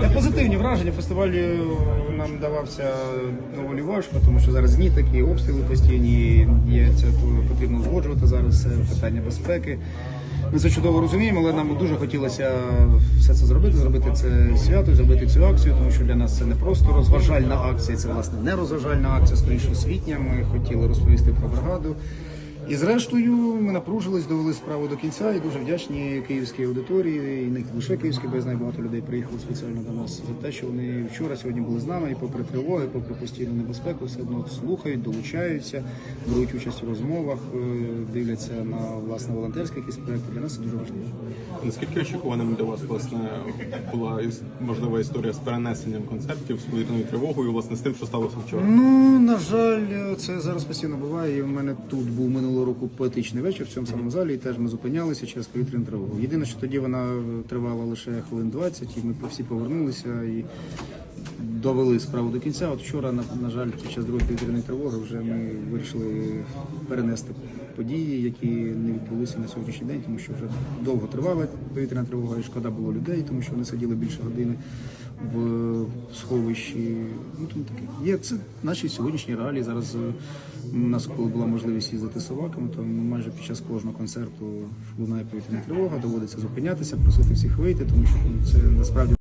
Та позитивні враження. Фестиваль е, нам давався доволі важко, тому що зараз дні такі обстріли постійні. Є це потрібно узгоджувати зараз е, питання безпеки. Ми це чудово розуміємо, але нам дуже хотілося все це зробити, зробити це свято, зробити цю акцію, тому що для нас це не просто розважальна акція, це власне не розважальна акція, скоріше освітня. Ми хотіли розповісти про бригаду. І зрештою ми напружились, довели справу до кінця і дуже вдячні київській аудиторії, і не лише київській, бо я знаю, багато людей приїхало спеціально до нас за те, що вони вчора сьогодні були з нами, і попри тривоги, попри постійну небезпеку, все одно слухають, долучаються, беруть участь у розмовах, е, дивляться на власне волонтерські якісь проекти. Для нас це дуже важливо. Наскільки очікуваним для вас власне була можлива історія з перенесенням концертів, з повітряною тривогою, власне, з тим, що сталося вчора? Ну, на жаль, це зараз постійно буває. І в мене тут був минулого року поетичний вечір в цьому самому залі, і теж ми зупинялися через повітряну тривогу. Єдине, що тоді вона тривала лише хвилин 20, і ми всі повернулися і довели справу до кінця. От вчора, на, на жаль, під час другої повітряної тривоги вже ми вирішили перенести події, які не відбулися на сьогоднішній день, тому що вже довго тривала повітряна тривога, і шкода було людей, тому що вони сиділи більше години в сховищі. Ну тому таке. Є це наші сьогоднішні реалії. Зараз е, у нас, коли була можливість їздити собаками, то майже під час кожного концерту лунає повітряна тривога, доводиться зупинятися, просити всіх вийти, тому що ну, це насправді.